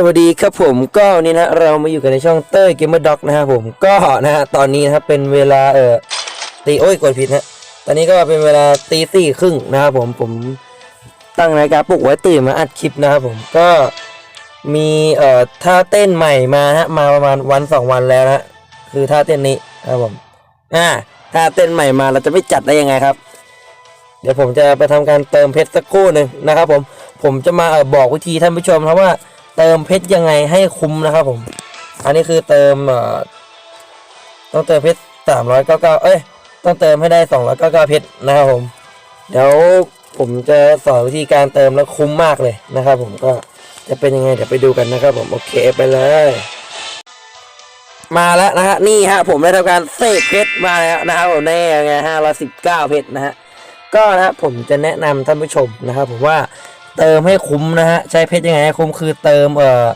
สวัสดีครับผมก็นนี้นะเรามาอยู่กันในช่องเต้ยเกมเมอร์ด็อกนะครับผมก็นะฮะตอนนี้นะครับเป็นเวลาเออตีโอ้ยกดผิดฮะตอนนี้ก็เป็นเวลาตีสี่ครึ่งนะครับผมผมตั้งนาฬิกาปลุกไว้ตื่นมาอัดคลิปนะครับผมก็มีเอ่อท่าเต้นใหม่มาฮะมาประมาณวันสองวันแล้วนะฮะคือท่าเต้นนี้นะครับผมอ่าท่าเต้นใหม่มาเราจะไม่จัดได้ยังไงครับ เดี๋ยวผมจะไปทำการเติมเพชรสักครู่หนึ่งนะครับผมผมจะมาเออบอกวิธีท่านผู้ชมครับว่า เติมเพชรยังไงให้คุ้มนะครับผม อันนี้คือเติมต้องเติมเพชรสามร้อยเก้าเก้าเอ้ย ต้องเติมให้ได้สองร้อยเก้าเก้าเพชรนะครับผม เดี๋ยวผมจะสอนวิธีการเติมแล้วคุ้มมากเลยนะครับผมก็จะเป็นยังไงเดี๋ยวไปดูกันนะครับผมโอเคไปเลย มาแล้วนะฮะนี่ฮะผมได้ทำการเสกเพชรมาแล้วนะครับผมได้ไงห้าร้อยสิบเก้าเพชรนะฮะก็นะผมจะแนะนำท่านผู้ชมนะครับผมว่า เติมให้คุ้มนะฮะใช้เพชรยังไงให้คุ้มคือเติมเอ่อ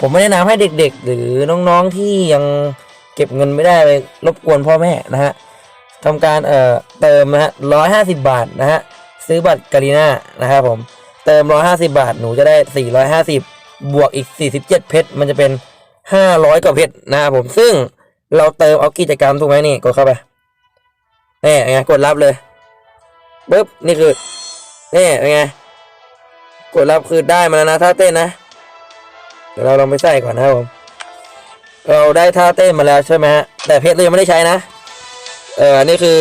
ผมไม่แนะนำให้เด็ก ๆ หรือน้องๆที่ยังเก็บเงินไม่ได้ไปรบกวนพ่อแม่นะฮะทำการเอ่อเติมนะฮะร้อยห้าสิบบาทนะฮะซื้อบัตรการีน่านะครับผมเติมร้อยห้าสิบบาทหนูจะได้สี่ร้อยห้าสิบบวกอีกสี่สิบเจ็ดเพชรมันจะเป็นห้าร้อยกว่าเพชรนะครับผมซึ่งเราเติมเอากิจกรรมถูกไหมนี่กดเข้าไปนี่ไงกดรับเลยปึ๊บนี่คือนี่ไง กดรับคือได้มาแล้วนะท่าเต้นนะ เดี๋ยวเราลองไปใส่ก่อนนะครับผมเราได้ท่าเต้นมาแล้วใช่ไหมฮะแต่เพชรเรายังไม่ได้ใช้นะ เออนี่คือ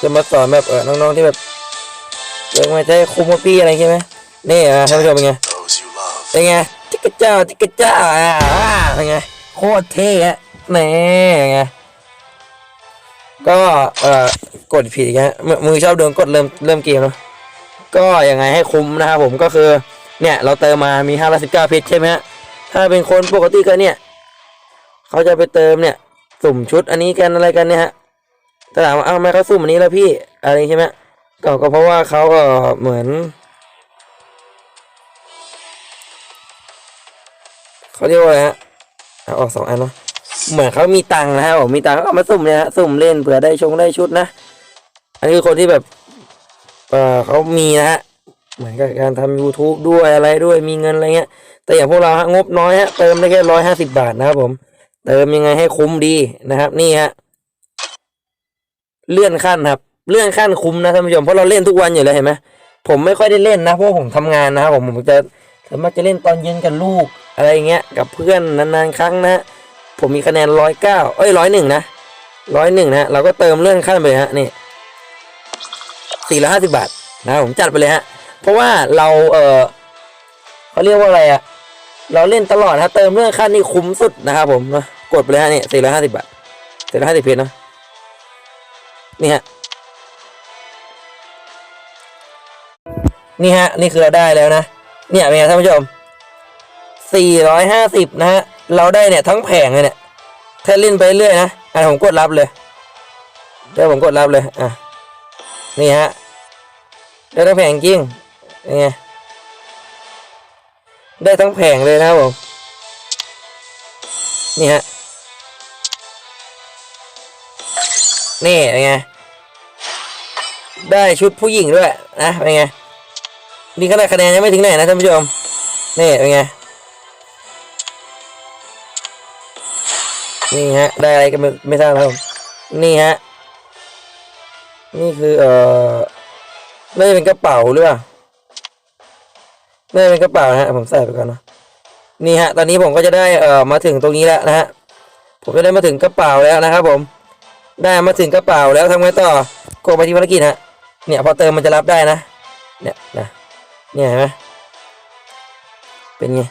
จะมาสอนแบบเออน้องๆที่แบบยังไม่ใช่คุมปี้อะไรใช่ไหมนี่นะท่านผู้ชมเป็นไงเป็นไงจิกกะเจ้าจิกกะเจ้าอ่าเป็นไงโคตรเท่ฮะนี่ไงก็เอ่อกดผิดอีกฮะมือมือชอบโดนกดเริ่มเริ่มเกมเนาะ ก็ยังไงให้คุ้มนะครับผมก็คือเนี่ยเราเติมมามีห้าร้อยสิบเก้าเพชรใช่ไหมฮะถ้าเป็นคนปกติก็เนี่ยเขาจะไปเติมเนี่ยสุ่มชุดอันนี้กันอะไรกันเนี่ยฮะแต่ถามว่าเอ้าไม่เขาสุ่มอันนี้แล้วพี่อะไรใช่ไหมก็ก็เพราะว่าเขาเออเหมือนเขาเรียกว่าอะไรฮะเอาออกสองอันเนาะเหมือนเขามีตังค์นะครับผมมีตังค์ก็เอามาสุ่มเนี่ยฮะสุ่มเล่นเผื่อได้ชงได้ชุดนะ อันนี้คือคนที่แบบ เออเขามีนะฮะเหมือนกับการทำ YouTube ด้วยอะไรด้วยมีเงินอะไรเงี้ย แต่อย่างพวกเราฮะงบน้อยฮะเติมได้แค่ร้อยห้าสิบาทนะครับผม เติมยังไงให้คุ้มดีนะครับ นี่ฮะเลื่อนขั้นครับ เลื่อนขั้นคุ้มนะท่านผู้ชมเพราะเราเล่นทุกวันอยู่แล้วเห็นไหมผมไม่ค่อยได้เล่นนะเพราะผมทำงานนะครับผมผมจะสามารถจะเล่นตอนเย็นกับลูกอะไรเงี้ยกับเพื่อนนานๆครั้งนะผมมีคะแนนร้อยเก้าเอ้ยร้อยหนึ่งนะร้อยหนึ่งนะเราก็เติมเลื่อนขั้นไปฮะนี่ สี่ร้อยห้าสิบาทนะผมจัดไปเลยฮะ เพราะว่าเราเออเขาเรียกว่าอะไรอะเราเล่นตลอดฮะเติมเลื่อนขั้นนี่คุ้มสุดนะครับผมนะกดไปเลยฮะนี่สี่ร้อยห้าสิบาทสี่ร้อยห้าสิบเพชรนะนี่ฮะนี่ฮะ นี่คือเราได้แล้วนะ เนี่ยเป็นไงท่านผู้ชม 450 นะฮะ เราได้เนี่ยทั้งแผงเลยเนี่ย ถ้าเล่นไปเรื่อยนะ อะผมกดรับเลย เดี๋ยวผมกดรับเลย อะ นี่ฮะ ได้ทั้งแผงจริงไงได้ทั้งแผงเลยนะครับผม นี่ฮะ นี่เป็นไง ได้ชุดผู้หญิงด้วยนะเป็นไง นี่ขนาดคะแนนยังไม่ถึงไหนนะท่านผู้ชม นี่เป็นไง นี่ฮะ ได้อะไรก็ไม่ไม่ทราบครับผมนี่ฮะ นี่คือเอ่อ น่าจะเป็นกระเป๋าหรือเปล่าน่าจะเป็นกระเป๋านะฮะผมใส่ไปก่อนนะนี่ฮะ ตอนนี้ผมก็จะได้เอ่อมาถึงตรงนี้แล้วนะฮะผมจะได้มาถึงกระเป๋าแล้วนะครับผมได้มาถึงกระเป๋าแล้วทำไงต่อกดไปที่ภารกิจฮะเนี่ยพอเติมมันจะรับได้นะ เนี่ยนะเนี่ยเห็นไหมเป็นไง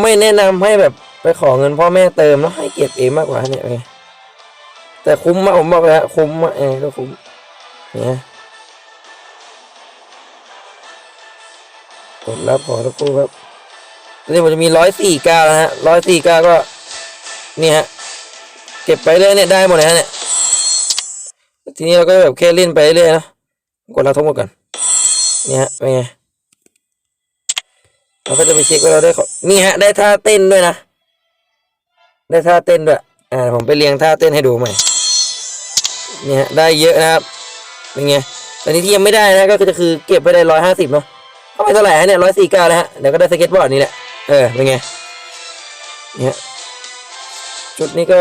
ไม่แนะนำให้แบบไปขอเงินพ่อแม่เติมแล้วให้เก็บเองมากกว่าเนี่ยไงแต่คุ้มมากผมบอกเลยฮะคุ้มมากเองก็คุ้มเนี่ย กดรับขอสักครู่ครับตอนนี้ผมจะมีร้อยสี่เก้าแล้วฮะร้อยสี่เก้าก็นี่ฮะเก็บไปเรื่อยเนี่ยได้หมดเลยฮะเนี่ยทีนี้เราก็แบบแค่เล่นไปเรื่อยนะกดรับทั้งหมดก่อนเนี่ยฮะเป็นไงเราก็จะไปเช็คว่าเราได้ขอนี่ฮะได้ท่าเต้นด้วยนะได้ท่าเต้นด้วยอ่าผมไปเรียงท่าเต้นให้ดูใหม่เนี่ยฮะได้เยอะนะครับเป็นไงตอนนี้ที่ยังไม่ได้นะก็จะคือเก็บไปได้ร้อยห้าสิบเนาะ ก็ไม่เท่าไหร่เนี่ยร้อยสี่เก้าแล้วฮะเดี๋ยวก็ได้สเก็ตบอร์ดนี่แหละเออเป็นไงเนี่ยชุดนี้ก็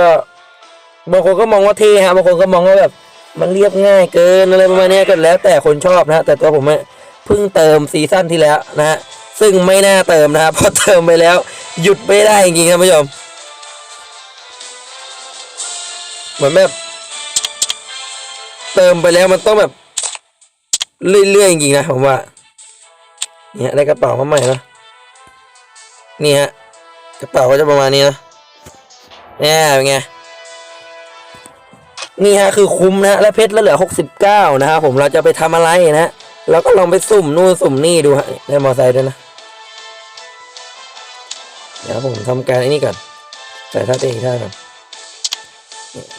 บางคนก็มองว่าเท่ฮะบางคนก็มองว่าแบบมันเรียบง่ายเกินอะไรประมาณนี้ก็แล้วแต่คนชอบนะฮะแต่ตัวผมเพิ่งเติมซีซั่นที่แล้วนะฮะซึ่งไม่น่าเติมนะครับเพราะเติมไปแล้ว หยุดไม่ได้จริงๆครับผู้ชมเหมือนแบบเติมไปแล้วมันต้องแบบเรื่อยๆจริงๆนะผมว่า เนี่ยได้กระเป๋ามาใหม่แล้วนี่ฮะกระเป๋าก็จะประมาณนี้นะเนี่ยเป็นไงนี่ฮะคือคุ้มนะและเพชรแล้วเหลือหกสิบเก้านะครับผมเราจะไปทำอะไรนะเราก็ลองไปสุ่มนู่นสุ่มนี่ดูฮะได้มอไซค์ด้วยนะเดี๋ยวผมทำการไอ้นี่ก่อนใส่ท่าเตะอีกท่าก่อน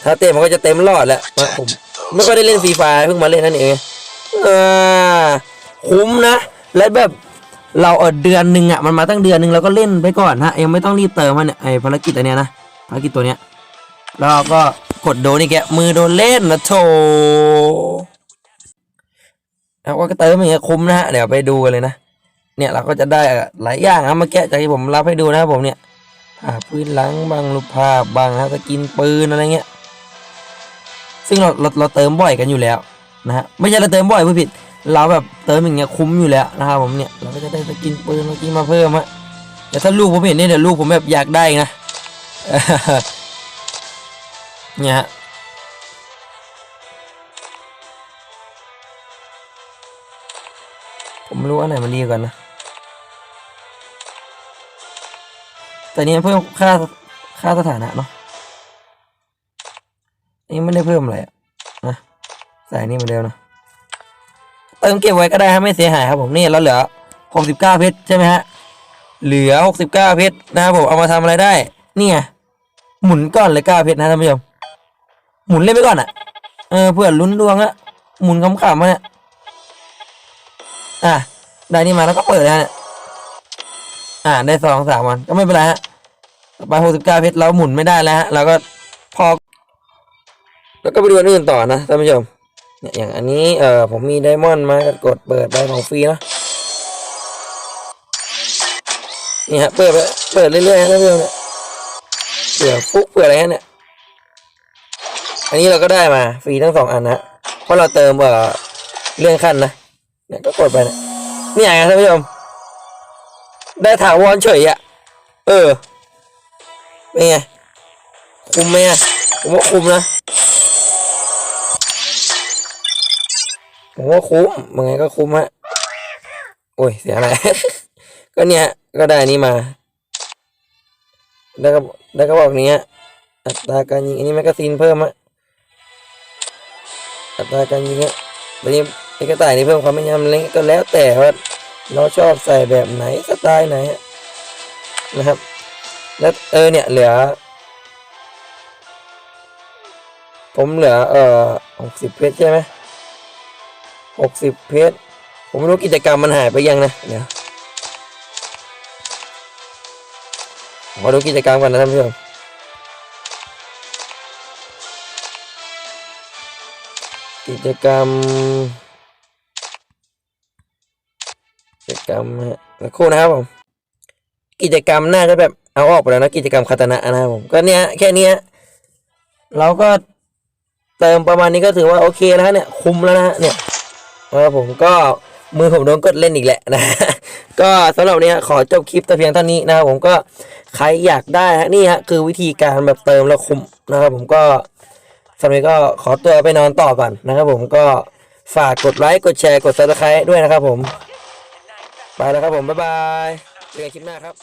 ท่าเตะมันก็จะเต็มหลอดแล้วมาผมไม่ค่อยได้เล่นฟรีไฟเพิ่งมาเล่นนั่นเองอ่าคุ้มนะ และแบบเราเออเดือนหนึ่งอะมันมาตั้งเดือนหนึ่งเราก็เล่นไปก่อนฮะยังไม่ต้องรีบเติมมันเนี่ยไอภารกิจอันเนี้ยนะภารกิจตัวเนี้ยแล้วก็กดโดนนี่แกมือโดนเล่นนะโถแล้วก็เติมอย่างเงี้ยคุ้มนะฮะเดี๋ยวไปดูกันเลยนะเนี่ยเราก็จะได้หลายอย่างนะเมื่อกี้จากที่ผมรับให้ดูนะครับผมเนี่ยอ่าพื้นหลังบางรูปภาพบางฮะสกินปืนอะไรเงี้ยซึ่งเราเราเราเติมบ่อยกันอยู่แล้วนะฮะไม่ใช่เราเติมบ่อยผู้ผิด เราแบบเติมอย่างเงี้ยคุ้มอยู่แล้วนะครับผมเนี่ยเราก็จะได้สกินปืนเมื่อกี้มาเพิ่มฮะแต่ถ้าลูกผมเห็นเนี่ยเดี๋ยวลูกผมแบบอยากได้นะเนี่ยฮะผมรู้อันไหนมันดีกว่านะแต่นี้เพิ่มค่าค่าสถานะเนาะนี่ไม่ได้เพิ่มอะไรอะนะใส่นนี่เหมือนเดิมนะ เติมเก็บไว้ก็ได้ครับไม่เสียหายครับผมนี่เราเหลือหกสิบเพชรใช่ไหมฮะเหลือหกสิบเพชรนะครับผมเอามาทำอะไรได้เนี่ยหมุนก่อนเลยเก้าเพชรนะท่านผู้ชมหมุนเล่นไปก่อนอะเออเพื่อลุ้นดวงอะหมุนขำๆมาเนี่ยอะได้นี่มาแล้วก็เปิดนะฮะอ่าได้สองสามวันก็ไม่เป็นไรฮะไปหกสิบเก้าเพชรเราหมุนไม่ได้แล้วฮะเราก็พอ แล้วก็ไปดูอันอื่นต่อนะท่านผู้ชม เนี่ยอย่างอันนี้เออผมมีไดมอนด์มากดเปิดได้ของฟรีนะนี่ฮะเปิดไปเปิดเรื่อยๆฮะท่านผู้ชมเนี่ยเผื่อฟุกเผื่ออะไรเนี่ยอันนี้เราก็ได้มาฟรีทั้งสองอันนะเพราะเราเติมเอ่อเลื่อนขั้นนะเนี่ยก็กดไปเนี่ยนี่ไงท่านผู้ชมได้ถาวรเฉยอะเออเป็นไงคุ้มไหมอะผมว่าคุ้มนะ ผมว่าคุ้มยังไงก็คุ้มฮะโอ้ยเสียอะไร ก็เนี่ย ก็ได้นี้มาได้ก็ได้ก็บอกนี้อัตราการยิงอันนี้แมกกาซีนเพิ่มฮะอัตราการยิงเนี่ยตอนนี้ไอ้กระต่ายนี่เพิ่มความแม่นยำเล็กก็แล้วแต่ว่าเราชอบใส่แบบไหนสไตล์ไหนอะนะครับ แล้วเออเนี่ยเหลือ ผมเหลือเอ่อหกสิบเพชรใช่ไหม หกสิบเพชรผมไม่รู้กิจกรรมมันหายไปยังนะ เดี๋ยวขอดูกิจกรรมก่อนนะท่านผู้ชมกิจกรรม กิจกรรมฮะสักครู่นะครับผม กิจกรรมน่าจะแบบเอาออกไปแล้วนะกิจกรรมคาตนะนะครับผม ก็เนี้ยแค่เนี้ยเราก็เติมประมาณนี้ก็ถือว่าโอเคแล้วเนี่ย คุ้มแล้วนะเนี่ย นะครับผมก็มือผมโดนกดเล่นอีกแหละนะก็สำหรับนี้ขอจบคลิปแต่เพียงเท่านี้นะครับผมก็ใครอยากได้ฮะนี่ฮะคือวิธีการแบบเติมแล้วคุ้มนะครับผมก็สำหรับนี้ก็ขอตัวไปนอนต่อก่อนนะครับผมก็ฝากกดไลค์กดแชร์กด subscribe ด้วยนะครับผม ไปแล้วครับผม บ๊ายบายเจอกันคลิปหน้าครับ